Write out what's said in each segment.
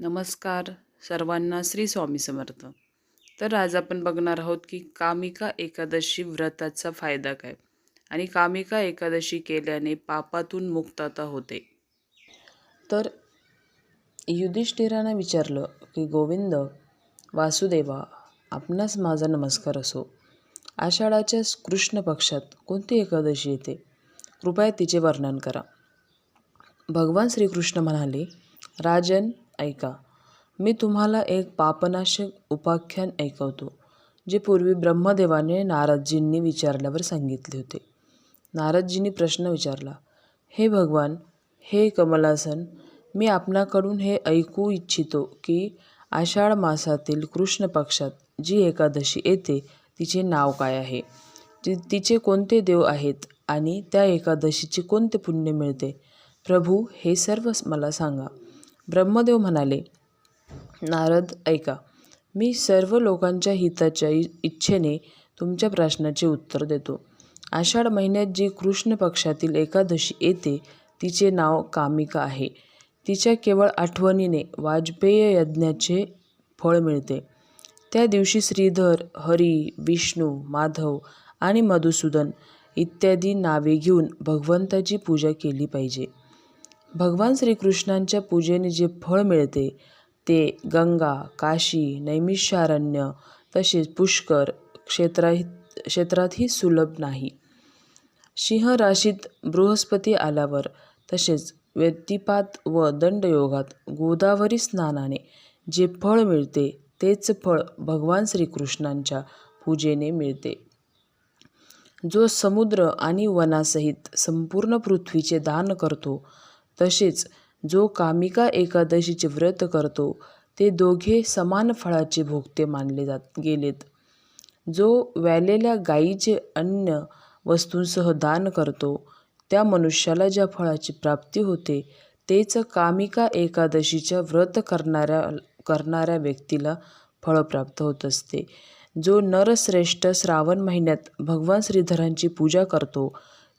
नमस्कार सर्वांना श्री स्वामी समर्थ. तर आज आपण बघणार आहोत की कामिका एकादशी व्रताचा फायदा काय आणि कामिका एकादशी केल्याने पापातून मुक्तता होते. तर युधिष्ठिरानं विचारलं की गोविंद वासुदेवा आपणास माझा नमस्कार असो. आषाढाच्या कृष्ण पक्षात कोणती एकादशी येते? कृपया तिचे वर्णन करा. भगवान श्रीकृष्ण म्हणाले राजन ऐका. मी तुम्हाला एक पापनाशक उपाख्यान ऐकवतो जे पूर्वी ब्रह्मदेवाने नारदजींनी विचारल्यावर सांगितले होते. नारदजींनी प्रश्न विचारला हे भगवान हे कमलासन मी आपणाकडून हे ऐकू इच्छितो की आषाढ मासातील कृष्ण पक्षात जी एकादशी येते तिचे नाव काय आहे? तिचे कोणते देव आहेत आणि त्या एकादशीचे कोणते पुण्य मिळते? प्रभू हे सर्व मला सांगा. ब्रह्मदेव म्हणाले नारद ऐका. मी सर्व लोकांच्या हिताच्या इ इच्छेने तुमच्या प्रश्नाचे उत्तर देतो. आषाढ महिन्यात जी कृष्ण पक्षातील एकादशी येते तिचे नाव कामिका आहे. तिच्या केवळ आठवणीने वाजपेय यज्ञाचे फळ मिळते. त्या दिवशी श्रीधर हरी विष्णू माधव आणि मधुसूदन इत्यादी नावे घेऊन भगवंताची पूजा केली पाहिजे. भगवान श्रीकृष्णांच्या पूजेने जे फळ मिळते ते गंगा काशी नैमिषारण्य तसेच पुष्कर क्षेत्राही क्षेत्रातही सुलभ नाही. सिंह राशीत बृहस्पती आल्यावर तसेच व्यक्तिपात व दंडयोगात गोदावरी स्नानाने जे फळ मिळते तेच फळ भगवान श्रीकृष्णांच्या पूजेने मिळते. जो समुद्र आणि वनासहित संपूर्ण पृथ्वीचे दान करतो तसेच जो कामिका एकादशीचे व्रत करतो ते दोघे समान फळाचे भोगते मानले जात गेलेत. जो व्यालेल्या गायीचे अन्य वस्तूंसह दान करतो त्या मनुष्याला ज्या फळाची प्राप्ती होते तेच कामिका एकादशीच्या व्रत करणाऱ्या करणाऱ्या व्यक्तीला फळ प्राप्त होत असते. जो नरश्रेष्ठ श्रावण महिन्यात भगवान श्रीधरांची पूजा करतो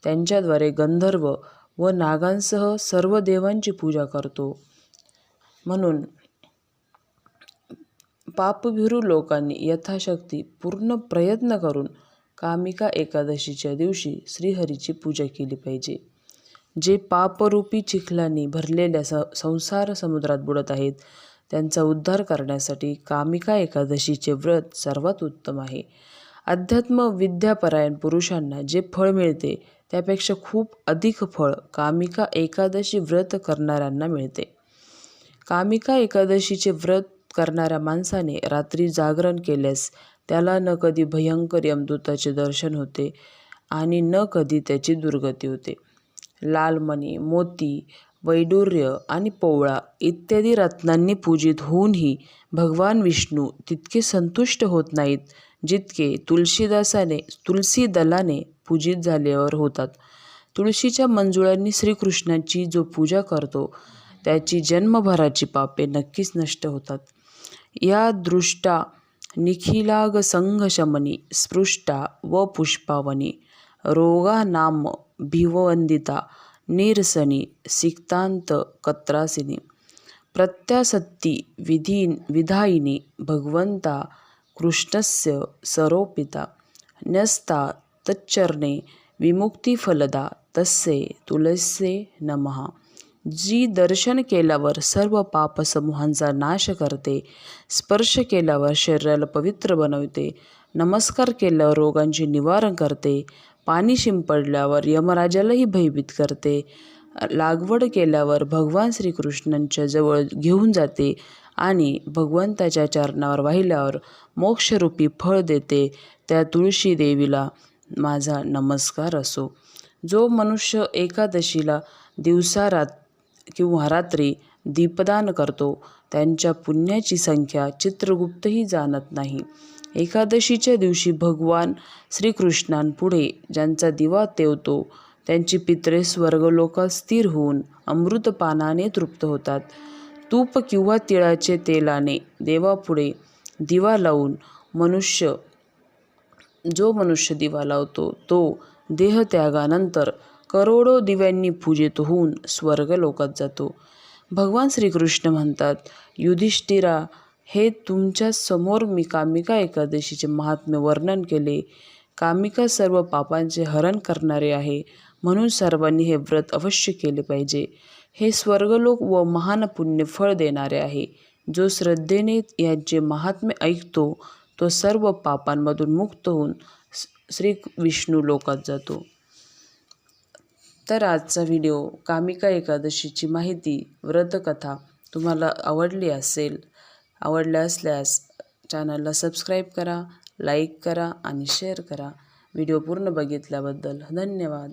त्यांच्याद्वारे गंधर्व व नागांसह सर्व देवांची पूजा करतो. म्हणून पापभिरू लोकांनी यथाशक्ती पूर्ण प्रयत्न करून कामिका एकादशीच्या दिवशी श्रीहरीची पूजा केली पाहिजे. जे पापरूपी चिखलांनी भरलेल्या स संसार समुद्रात बुडत आहेत त्यांचा उद्धार करण्यासाठी कामिका एकादशीचे व्रत सर्वात उत्तम आहे. अध्यात्म विद्यापरायण पुरुषांना जे फळ मिळते त्यापेक्षा खूप अधिक फळ कामिका एकादशी व्रत करणाऱ्यांना मिळते. कामिका एकादशीचे व्रत करणाऱ्या माणसाने रात्री जागरण केल्यास त्याला न कधी भयंकर यमदूताचे दर्शन होते आणि न कधी त्याची दुर्गती होते. लालमणी मोती वैडूर्य आणि पोवळा इत्यादी रत्नांनी पूजित होऊनही भगवान विष्णू तितके संतुष्ट होत नाहीत जितके तुलसीदासाने तुलसी दलाने पूजित झाल्यावर होतात. तुळशीच्या मंजुळांनी श्रीकृष्णाची जो पूजा करतो त्याची जन्मभराची पापे नक्कीच नष्ट होतात. या दृष्टा निखिलाग संघशमनी स्पृष्टा व पुष्पावनी रोगा नाम भिववंदिता निरसनी सिक्तांत कत्रासिनी प्रत्यासत्ती विधीन विधायिनी भगवंता कृष्णस्य सरोपिता न्यस्ता तच्चरणे विमुक्तिफलदा तस्से तुलसे नमः. जी दर्शन केल्यावर सर्व पापसमूहांचा नाश करते स्पर्श केल्यावर शरीराला पवित्र बनवते नमस्कार केल्यावर रोगांचे निवारण करते पाणी शिंपडल्यावर यमराजालाही भयभीत करते लागवड केल्यावर भगवान श्रीकृष्णांच्या जवळ घेऊन जाते आणि भगवंताच्या चरणावर वाहिल्यावर मोक्षरूपी फळ देते त्या तुळशी देवीला. माझा नमस्कार असो. जो मनुष्य एकादशीला दिवसारात किंवा रात्री दीपदान करतो त्यांच्या पुण्याची संख्या चित्रगुप्तही जाणत नाही. एकादशीच्या दिवशी भगवान श्रीकृष्णांपुढे ज्यांचा दिवा तेवतो त्यांची पित्रे स्वर्गलोकात स्थिर होऊन अमृतपानाने तृप्त होतात. तूप किंवा तिळाचे तेलाने देवापुढे दिवा लावून मनुष्य जो मनुष्य दिवा लावतो तो देहत्यागानंतर करोडो दिव्यांनी पूजेत होऊन स्वर्गलोकात जातो. भगवान श्रीकृष्ण म्हणतात युधिष्ठिरा हे तुमच्यासमोर मी कामिका एकादशीचे महात्म्य वर्णन केले. कामिका सर्व पापांचे हरण करणारे आहे म्हणून सर्वांनी हे व्रत अवश्य केले पाहिजे. हे स्वर्गलोक व महान पुण्य फळ देणारे आहे. जो श्रद्धेने याचे महात्म्य ऐकतो तो सर्व पापांमधून मुक्त होऊन श्री विष्णू लोकात जातो. तर आजचा व्हिडिओ कामिका एकादशीची माहिती व्रतकथा तुम्हाला आवडली असेल आवडल्या असल्यास चॅनलला सबस्क्राईब करा लाईक करा आणि शेअर करा. व्हिडिओ पूर्ण बघितल्याबद्दल धन्यवाद.